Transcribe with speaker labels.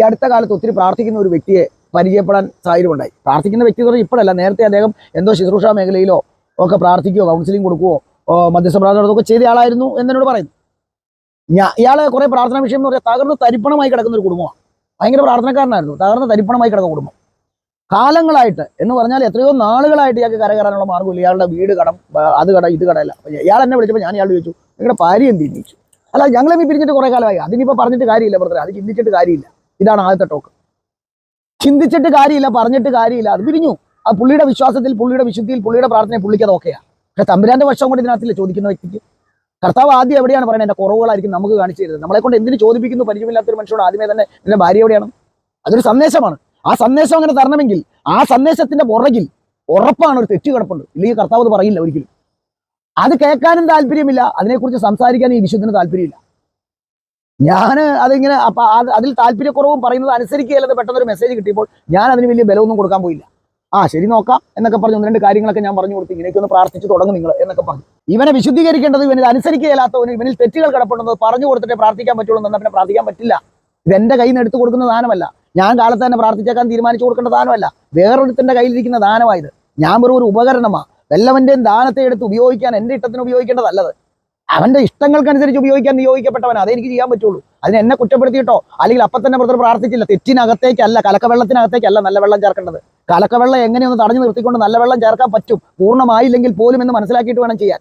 Speaker 1: ഈ അടുത്ത കാലത്ത് ഒത്തിരി പ്രാർത്ഥിക്കുന്ന ഒരു വ്യക്തിയെ പരിചയപ്പെടാൻ സാഹചര്യമുണ്ടായി. പ്രാർത്ഥിക്കുന്ന വ്യക്തി പറഞ്ഞാൽ ഇപ്പോഴല്ല നേരത്തെ അദ്ദേഹം എന്തോ ശുശ്രൂഷ മേഖലയിലോ ഒക്കെ പ്രാർത്ഥിക്കുകയോ കൗൺസിലിംഗ് കൊടുക്കുകയോ പ്രാർത്ഥന ചെയ്ത ആളായിരുന്നു എന്നോട് പറയുന്നു. ഞാൻ ഇയാളെ കുറെ പ്രാർത്ഥന വിഷയം എന്ന് പറയാം തകർന്ന് തരിപ്പണമായി കിടക്കുന്ന ഒരു കുടുംബമാണ്. ഭയങ്കര പ്രാർത്ഥനക്കാരനായിരുന്നു തകർന്ന് തരിപ്പണമായി കിടക്കുന്ന കുടുംബം. കാലങ്ങളായിട്ട് എന്ന് പറഞ്ഞാൽ എത്രയോ നാളുകളായിട്ട് ഇയാൾക്ക് കരകയറാനുള്ള മാർഗമില്ല. ഇയാളുടെ വീട് കടം അത് കട ഇത് കടയില്ല ഇയാൾ എന്നെ വിളിച്ചപ്പോൾ ഞാൻ ഇയാൾ ചോദിച്ചു നിങ്ങളുടെ ഭാര്യ എന്ത് ചിന്തിച്ചു? അല്ല ഞങ്ങളെ പിരിഞ്ഞിട്ട് കുറേ കാലമായി. അതിനിപ്പോൾ പറഞ്ഞിട്ട് കാര്യമില്ല ബ്രദറെ. അത് ചിന്തിച്ചിട്ട് കാര്യമില്ല. ഇതാണ് ആദ്യത്തെ ടോക്ക് ചിന്തിച്ചിട്ട് കാര്യമില്ല പറഞ്ഞിട്ട് കാര്യമില്ല. അത് പിരിഞ്ഞു. ആ പുള്ളിയുടെ വിശ്വാസത്തിൽ പുള്ളിയുടെ വിശുദ്ധിയിൽ പുള്ളിയുടെ പ്രാർത്ഥനയിൽ പുള്ളിക്ക് അത് ഓക്കെയാണ് പക്ഷെ തമ്പുരാന്റെ വശം കൊണ്ട് ഇതിനകത്തില്ല ചോദിക്കുന്ന വ്യക്തിക്ക്. കർത്താവ് ആദ്യം എവിടെയാണ് പറയുന്നത് എന്റെ കുറവുകളായിരിക്കും നമുക്ക് കാണിച്ചു തരുന്നത്. നമ്മളെ കൊണ്ട് എന്തിനു ചോദിപ്പിക്കുന്നു? പരിചയമില്ലാത്തൊരു മനുഷ്യനോട് ആദ്യമേ തന്നെ നിന്റെ ഭാര്യ എവിടെയാണ്? അതൊരു സന്ദേശമാണ്. ആ സന്ദേശം അങ്ങനെ തരണമെങ്കിൽ ആ സന്ദേശത്തിന്റെ പുറകിൽ ഉറപ്പാണ് ഒരു തെറ്റ് കിടപ്പുണ്ട്. ഇല്ലെങ്കിൽ കർത്താവ് അത് പറയില്ല ഒരിക്കലും. അത് കേൾക്കാനും താല്പര്യമില്ല. അതിനെക്കുറിച്ച് സംസാരിക്കാനും ഈ വിശുദ്ധന് താല്പര്യമില്ല. ഞാൻ അതിങ്ങനെ അപ്പൊ അതിൽ താല്പര്യക്കുറവും പറയുന്നത് അനുസരിക്കുകയല്ലാതെ പെട്ടെന്ന് ഒരു മെസ്സേജ് കിട്ടിയപ്പോൾ ഞാൻ അതിന് വലിയ ബലമൊന്നും കൊടുക്കാൻ പോയില്ല. ആ ശരി നോക്കാം എന്നൊക്കെ പറഞ്ഞു ഒന്ന് രണ്ട് കാര്യങ്ങളൊക്കെ ഞാൻ പറഞ്ഞു കൊടുത്തു. ഇങ്ങനെയൊക്കെ ഒന്ന് പ്രാർത്ഥിച്ചു തുടങ്ങും നിങ്ങൾ എന്നൊക്കെ പറഞ്ഞു. ഇവനെ വിശുദ്ധീകരിക്കേണ്ടത് ഇവന് അനുസരിക്കുകയില്ലാത്തവന് ഇവനിൽ തെറ്റുകൾ കിടപ്പുണ്ടെന്നത് പറഞ്ഞു കൊടുത്തിട്ടേ പ്രാർത്ഥിക്കാൻ പറ്റുള്ളൂ എന്നാൽ പിന്നെ പ്രാർത്ഥിക്കാൻ പറ്റില്ല. ഇത് എന്റെ കയ്യിൽ നിന്ന് എടുത്തു കൊടുക്കുന്ന ദാനമല്ല. ഞാൻ കാലത്ത് തന്നെ പ്രാർത്ഥിച്ചേക്കാൻ തീരുമാനിച്ചു കൊടുക്കേണ്ട ദാനമല്ല. വേറൊരുത്തിന്റെ കയ്യിലിരിക്കുന്ന ദാനമായത് ഞാൻ വെറും ഒരു ഉപകരണമാ. വല്ലവന്റെയും ദാനത്തെ എടുത്ത് ഉപയോഗിക്കാൻ എന്റെ ഇഷ്ടത്തിന് ഉപയോഗിക്കേണ്ടതല്ലത്. അവന്റെ ഇഷ്ടങ്ങൾക്കനുസരിച്ച് ഉപയോഗിക്കാൻ നിയോഗിക്കപ്പെട്ടവൻ. അതെനിക്ക് ചെയ്യാൻ പറ്റുള്ളൂ. അതിന് എന്നെ കുറ്റപ്പെടുത്തിയിട്ടോ അല്ലെങ്കിൽ അപ്പം തന്നെ പ്രാർത്ഥിച്ചില്ല. തെറ്റിനകത്തേക്കല്ല കലക്കവെള്ളത്തിനകത്തേക്കല്ല നല്ല വെള്ളം ചേർക്കേണ്ടത്. കലക്കവെള്ളം എങ്ങനെയൊന്ന് തടഞ്ഞു നിർത്തിക്കൊണ്ട് നല്ല വെള്ളം ചേർക്കാൻ പറ്റും. പൂർണമായില്ലെങ്കിൽ പോലും എന്ന് മനസ്സിലാക്കിയിട്ട് വേണം ചെയ്യാൻ.